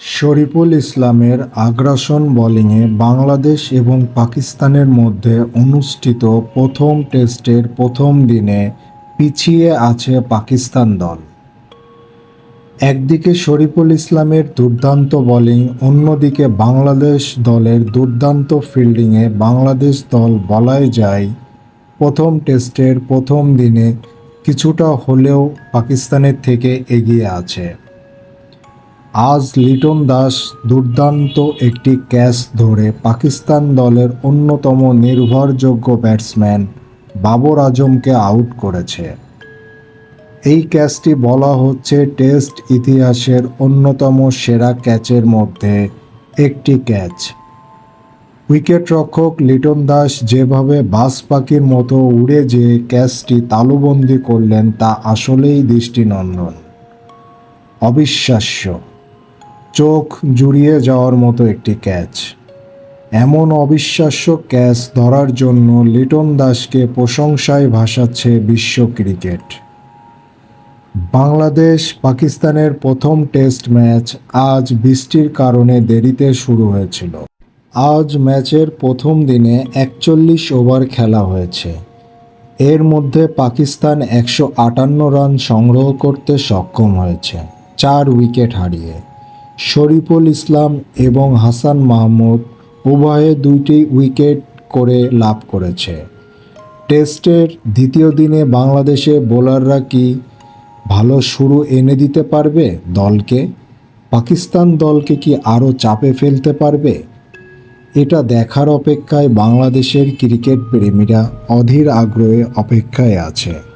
শরীফুল ইসলামের আগ্রাসন বোলিংয়ে বাংলাদেশ এবং পাকিস্তানের মধ্যে অনুষ্ঠিত প্রথম টেস্টের প্রথম দিনে পিছিয়ে আছে পাকিস্তান দল। একদিকে শরীফুল ইসলামের দুর্দান্ত বোলিং, অন্যদিকে বাংলাদেশ দলের দুর্দান্ত ফিল্ডিংয়ে বাংলাদেশ দল বলাই যায়, প্রথম টেস্টের প্রথম দিনে কিছুটা হলেও পাকিস্তানের থেকে এগিয়ে আছে। আজ লিটন দাস দুর্দান্ত একটি ক্যাচ ধরে পাকিস্তান দলের অন্যতম নির্ভরযোগ্য ব্যাটসম্যান বাবর আজমকে আউট করেছে। এই ক্যাচটি বলা হচ্ছে টেস্ট ইতিহাসের অন্যতম সেরা ক্যাচের মধ্যে একটি ক্যাচ। উইকেটরক্ষক লিটন দাস যেভাবে বাস পাখির মতো উড়ে যে ক্যাচটি তালুবন্দি করলেন তা আসলেই দৃষ্টিনন্দন। অবিশ্বাস্য। চোখ জুড়িয়ে যাওয়ার মতো একটি ক্যাচ। এমন অবিশ্বাস্য ক্যাচ ধরার জন্য লিটন দাসকে প্রশংসায় ভাসাচ্ছে বিশ্ব ক্রিকেট। বাংলাদেশ পাকিস্তানের প্রথম টেস্ট ম্যাচ আজ বৃষ্টির কারণে দেরিতে শুরু হয়েছিল। আজ ম্যাচের প্রথম দিনে একচল্লিশ ওভার খেলা হয়েছে। এর মধ্যে পাকিস্তান একশো আটান্ন রান সংগ্রহ করতে সক্ষম হয়েছে, চার উইকেট হারিয়ে। শরীফুল ইসলাম এবং হাসান মাহমুদ উভয়ে দুইটি উইকেট করে লাভ করেছে। টেস্টের দ্বিতীয় দিনে বাংলাদেশে বোলাররা কি ভালো শুরু এনে দিতে পারবে দলকে? পাকিস্তান দলকে কি আরও চাপে ফেলতে পারবে? এটা দেখার অপেক্ষায় বাংলাদেশের ক্রিকেট প্রেমীরা অধীর আগ্রহে অপেক্ষায় আছে।